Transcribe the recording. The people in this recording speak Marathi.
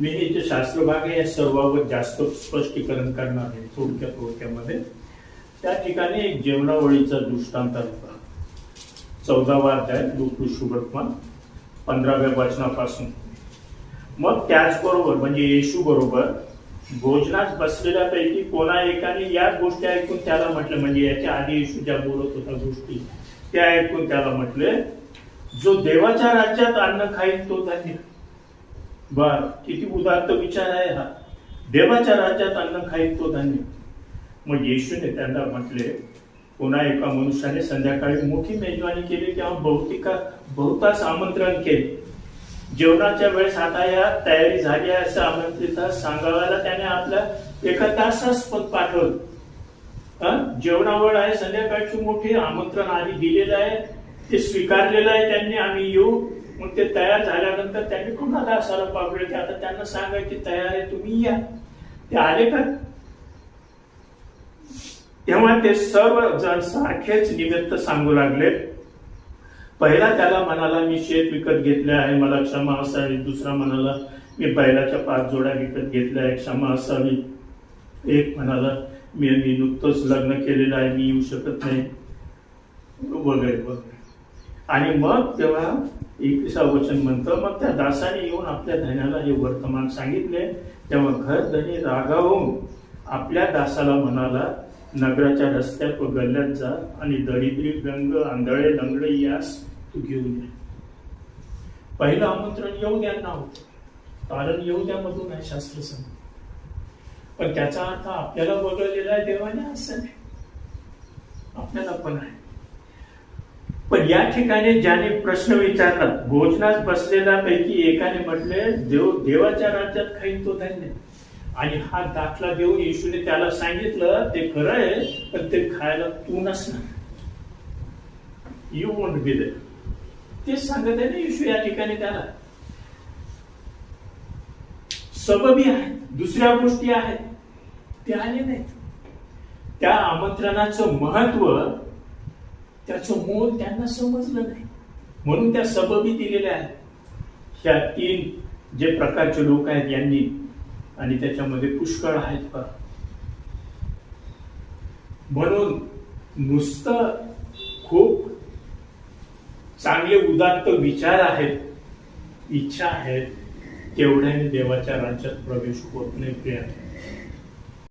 मी इथे शास्त्रभाग आहे या सर्वावर जास्त स्पष्टीकरण करणार आहे थोडक्या थोडक्यामध्ये. त्या ठिकाणी एक जेवणावळीचा दृष्टांत होता चौदावा अध्याय शुभत्मान पंधराव्या वचनापासून. मग त्याचबरोबर म्हणजे येशू बरोबर भोजनात बसलेल्यापैकी कोणा एकाने याच गोष्टी ऐकून त्याला म्हटलं म्हणजे याच्या आधी येशू ज्या बोलत होता गोष्टी त्या ऐकून त्याला म्हटले जो देवाच्या राज्यात अन्न खाईल तो धन्य. बर किती उदात्त विचार आहे हा. देवाच्या राज्यात अन्न खाईत तो धान्य. मग येशूने त्यांना म्हटले पुन्हा एका मनुष्याने संध्याकाळी मोठी मेजवानी केली तेव्हा बहुतिका बहुतास आमंत्रण केले. जेवणाच्या वेळेस आता या तयारी झाली आहे असं आमंत्रित सांगावायला त्याने आपल्या एका तासास पद पाठवलं. हं? जेवणावर आहे संध्याकाळची मोठी आमंत्रण आधी दिलेलं आहे ते स्वीकारलेलं आहे त्यांनी आम्ही येऊ. मग ते तयार झाल्यानंतर त्यांनी पुन्हा दासाला पाठवले की आता त्यांना सांगायची तयार आहे तुम्ही या. ते आले का? तेव्हा ते सर्व जण सारखेच निमित्त सांगू लागले. पहिला त्याला म्हणाला मी शेत विकत घेतले आहे मला क्षमा असावी. दुसरा म्हणाला मी बैलाच्या पाच जोड्या विकत घेतल्या आहे क्षमा असावी. एक म्हणाला मी मी नुकतंच लग्न केलेलं आहे मी येऊ शकत नाही. वगैरे वगैरे. आणि मग तेव्हा एकविसा वचन म्हणतं मग त्या दासाने येऊन आपल्या धन्याला हे वर्तमान सांगितले. तेव्हा घर धनी रागावून आपल्या दासाला म्हणाला नगराच्या रस्त्यात व गल्ल्यात जा आणि दरिद्री रंग आंधळे लंगडे यास तू घेऊन ये. पहिलं आमंत्रण येऊद्यांना द्या हो. कारण येऊद्यामधून द्या मधून आहे शास्त्र सांग पण त्याचा अर्थ आपल्याला वगळलेला आहे देवाने असं नाही. आपल्याला पण आहे. पण या ठिकाणी ज्याने प्रश्न विचारला भोजनात बसलेल्या पैकी एकाने म्हटले देव देवाच्या राज्यात खाईन तो धन्य. आणि हा दाखला देऊन येशूने त्याला सांगितलं ते खरं आहे पण ते खायला तू नसणार. यू वोंट बी दे तेच सांगत आहे ना येशू या ठिकाणी त्याला. सबबी आहेत दुसऱ्या गोष्टी आहेत ते आले नाहीत त्या आमंत्रणाचं महत्त्व त्याचं मोल त्यांना समजलं नाही. म्हणून त्या सबबी दिलेल्या आहेत. ह्या तीन जे प्रकारचे लोक आहेत यांनी आणि त्याच्यामध्ये पुष्कळ आहेत का म्हणून नुसतं खूप चांगले उदात्त विचार आहेत इच्छा आहेत तेवढ्याने देवाच्या राज्यात प्रवेश होत नाही प्रिया.